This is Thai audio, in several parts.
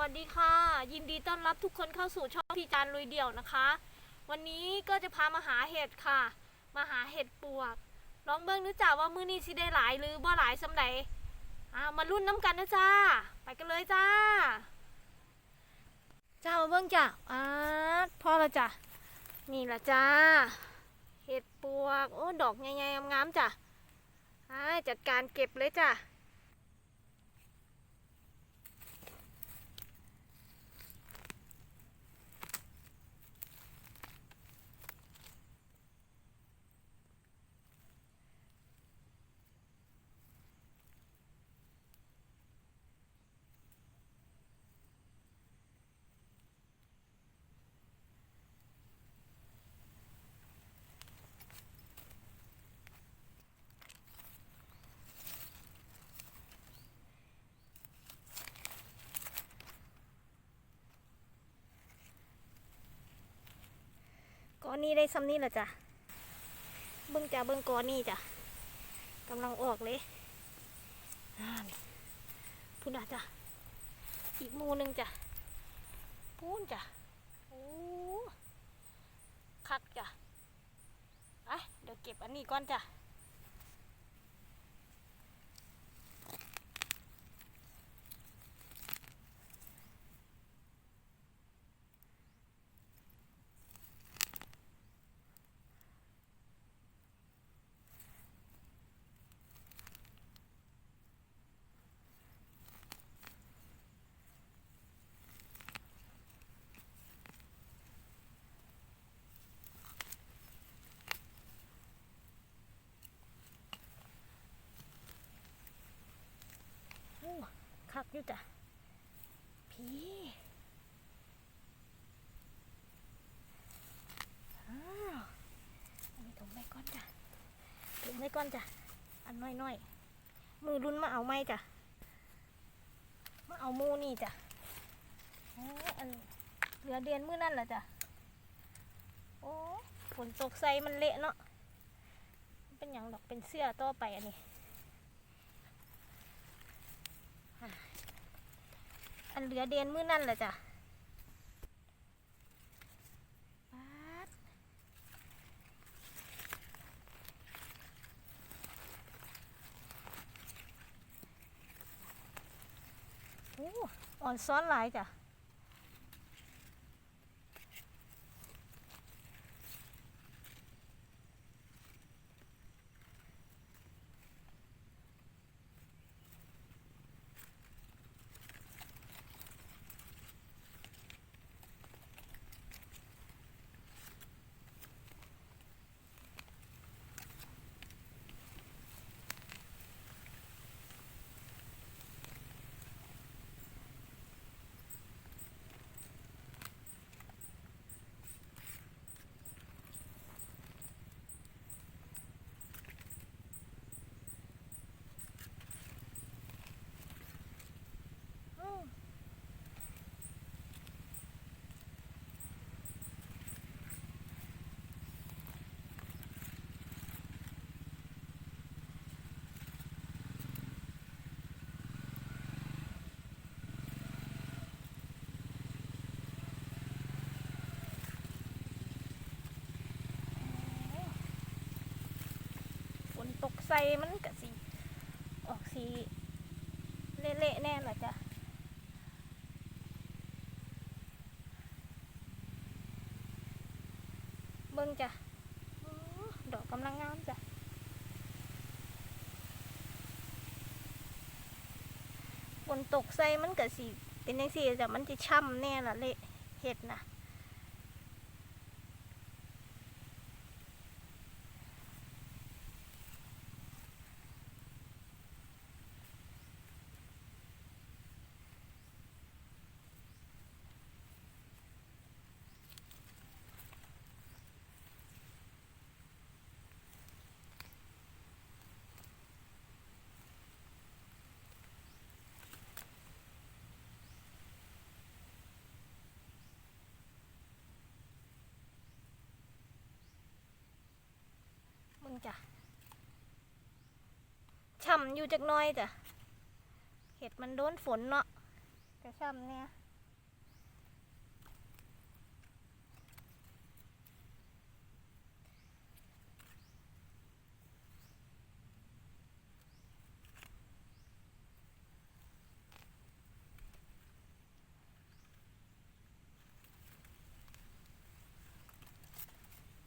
วัสดีค่ะ ยินดีต้อนรับทุกคนเข้าสู่ช่องพี่จานลุยเดี่ยวนะคะ วันนี้ก็จะพามาหาเห็ดค่ะ มาหาเห็ดปวกน้องเบิ้งนึกจ่าว่ามื้อนี้สิได้หลายหรือบ่หลายสำใดอ่ามารุ่นน้ำกันนะจ้า ไปกันเลยจ้าเจ้ามาเบิ้งจ้ะอ่าพ่อละจ้ะนี่ละจ้า เห็ดปวก โอ้ ดอกใหญ่ๆงามๆจ้ะอ่าจัดการเก็บเลยจ้ะ ก้อนนี้ได้ซ้ำนี่แหละจ้ะเบิ้งจ้ะเบิ้งกอนนี่จ้ะกำลังออกเลยอ่ามีพูดอะจ้ะอีกมูหนึ่งจ้ะพูนจ้ะโอ้คักจ้ะอะเดี๋ยวเก็บอันนี้ก่อนจ้ะ โอ้ คักอยู่จ้ะพี่อ้าวอันนี้ถุงไว้ก่อนจ้ะถุงไว้ก่อนจ้ะ อันน้อยๆ มือรุ่นมาเอาไหมจ้ะ มาเอามูนี่จ้ะอันเหลือเดือนมื้อนั่นแหละจ้ะ โอ้ฝนตกใส่มันเละเนาะ เป็นอย่างดอกเป็นเสื้อต่อไปอันนี้ อันเหลือเดนมื้อนั่นแหละจ้ะโอ้อ่อนซ้อนหลายจ้ะ อืมฝน ตกใส่มันกะสีออกสีเละๆแน่ละจ้ะเบิ่งจ้ะอดอกกำลังงามจ้ะฝนตกใส่มันก็สิเป็นจังซี่จ้ะมันจะช่ำแน่ละเละเห็ดนะ จ้ะฉ่ำอยู่จักน้อยจ้ะเห็ดมันโดนฝนเนาะกระช่ำเนี่ย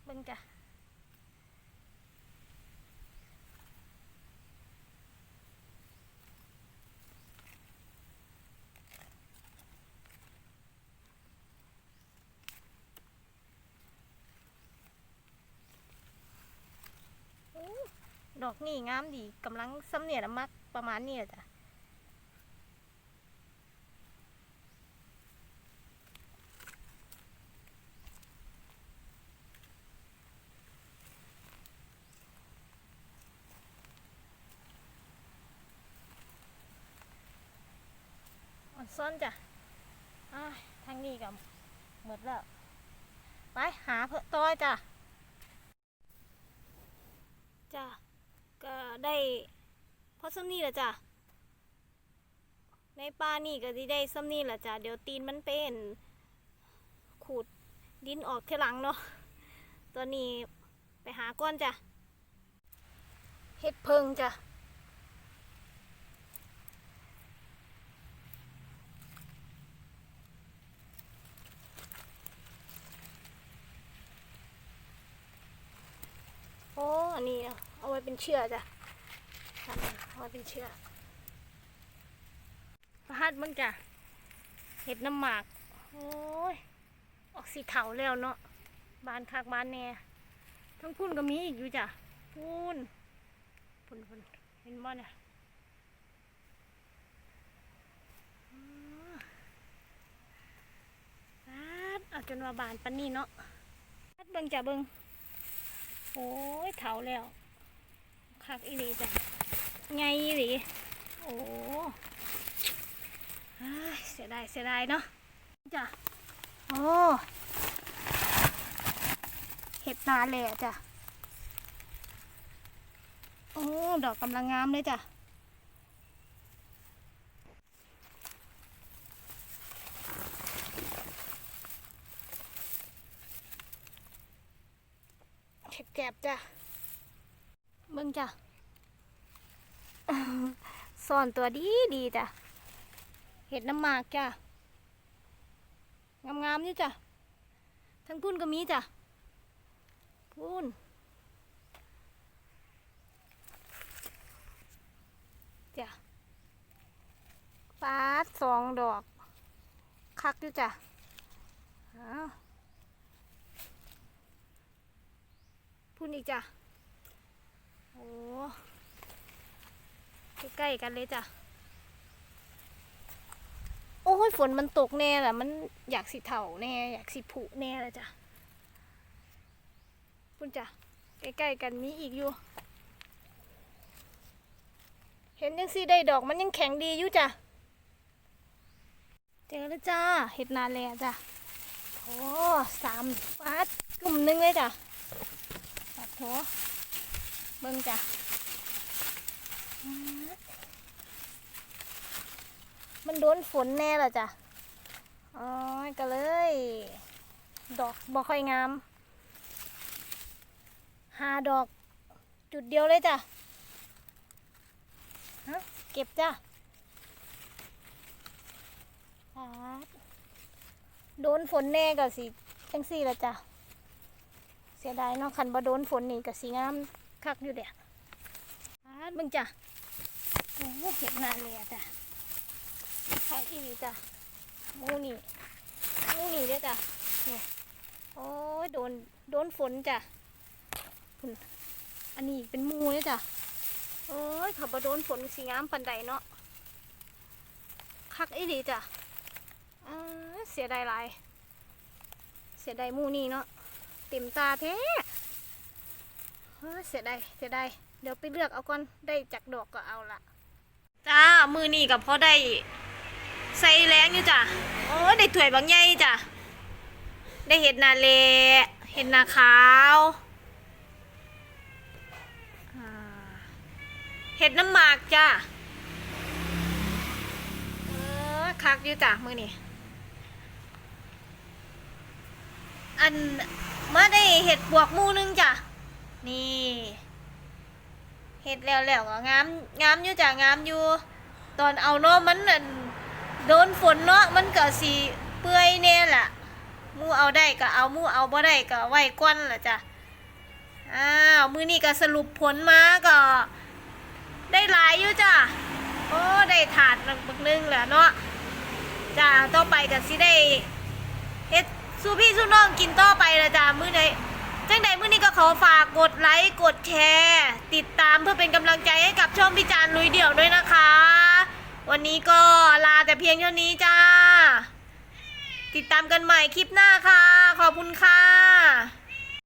เบิ่งจ้ะ ดอกนี่งามดีกำลังสำเนียดมักประมาณนี้จ้ะอ่อนซ่อนจ้ะอ้ายทางนี้กับหมดแล้ว ไปหาเพื่อต้อยจ้ะ ก็ ได้เพราะซ้ำนี่แหละจ้ะ ในป่านี่ก็สิได้ซ้ำนี่แหละจ้ะ เดี๋ยวตีนมันเป็นขูดดินออกทีหลังเนาะตอนนี้ไปหาก้อนจ้ะเฮ็ดเพิงจ้ะโอ้ อันนี้เอาไว้เป็นเชือกจ้ะ อันนี้เอาไว้เป็นเชือกประหัดมึงจ้ะเห็ดน้ำหมาก โอ้ย ออกสีเทาแล้วเนาะบานคักบานแน่ทั้งพุ่นก็มีอีกอยู่จ้ะพุ่นพุ่นพุ่นเห็นบ่เนี่ยอ๋อปาดเอาจนว่าบานปันนี่เนาะปาดเบิ่งจ้ะเบิ่งโอ้ยเถาแล้วคักอีหลีจ้ะ ไงอีหลีโอ้อ้เสียดายเสียดายเนาะจ้ะโอ้เห็ดนาแหล่จ้ะโอ้ดอกกำลังงามเลยจ้ะเห็ดแกบจ้ะเบิ่งจ้ะ ซ่อนตัวดีดีจ้ะ เห็ดน้ำหมากจ้ะ งามๆอยู่จ้ะ ทั้งพุ่นก็มีจ้ะพุ่นจ้ะปาสองดอก คักอยู่จ้ะอ้าพุ่นอีกจ้ะ โอ้ ใกล้ๆกันเลยจ้ะ โอ้ยฝนมันตกแน่แหละมันอยากสิเถาแน่ อยากสิผุแน่แหละจ้ะพุ่นจ้ะ ใกล้ๆกันมีอีกอยู่ เห็นยังสิได้ดอกมันยังแข็งดีอยู่จ้ะ เจอแล้วจ้า เห็ดนาแลจ้ะ โอ้สามฟัดกลุ่มหนึงเลยจ้ะปัดโถเบิ่งจ้ะ มันโดนฝนแน่ละจ้ะอ๋อก็เลย ดอกบ่ค่อยงาม หาดอกจุดเดียวเลยจ้ะฮะเก็บจ้ะโดนฝนแน่ก็สิจังสี่ละจ้ะ เสียดายเนาะคันบ่โดนฝนนี่ก็สิงามคักอยู่เด้ปา ดเบิ่งจ้ะโอ้เห็ดงานเลยอะจ้ะคักอีหลีจ้ะมูนี่มูนี่เด้อจ้ะเนี่ยโอ้ยโดนโดนฝนจ้ะพุ่นอันนี้เป็นมูเลยจ้ะโอ้ยถ้าบ่โดนฝนสิงามปันใดเนาะคักอีหลีจ้ะอ่าเสียดายหลายเสียดายมูนี่เนาะเต็มตาแท้เสียดายเสียดาย เดี๋ยวไปเลือกเอาก่อนได้จากดอกก็เอาละจ้ามือนี่กับพอได้ใส่แรงอยู่จ้ะโอ้ได้ถ้วยบางใหญ่จ้ะได้เห็ดนาเลเห็ดนาขาวเห็ดน้ำหมากจ้าเออคักอยู่จ้ะมือนี่อันมาได้เห็ดบวกมูนึงจ้ะนี่ เห็ดแล้วแล้วก็งามงามอยู่จ้ะงามอยู่ ตอนเอาเนาะมันอันโดนฝนเนาะมันก็สีเปื่อยแน่ล่ะมูเอาได้ก็เอามูเอาบ่ได้ก็ไว้ก้อนล่ะจ้ะอ้าวมือนี้ก็สรุปผลมาก็ ได้หลายอยู่จ้ะโอ้ได้ถาดบักนึงแหละเนาะจ้าต่อไปก็สิได้เฮ็ดสู้พี่สู้น้องกินต่อไปละจ้ามื้อไหน จังใดมื้อนี้ก็ขอฝากกดไลค์กดแชร์ ติดตามเพื่อเป็นกำลังใจให้กับช่องพี่จานลุยเดี่ยวด้วยนะคะ วันนี้ก็ลาแต่เพียงเท่านี้จ้า ติดตามกันใหม่คลิปหน้าค่ะ ขอบคุณค่ะ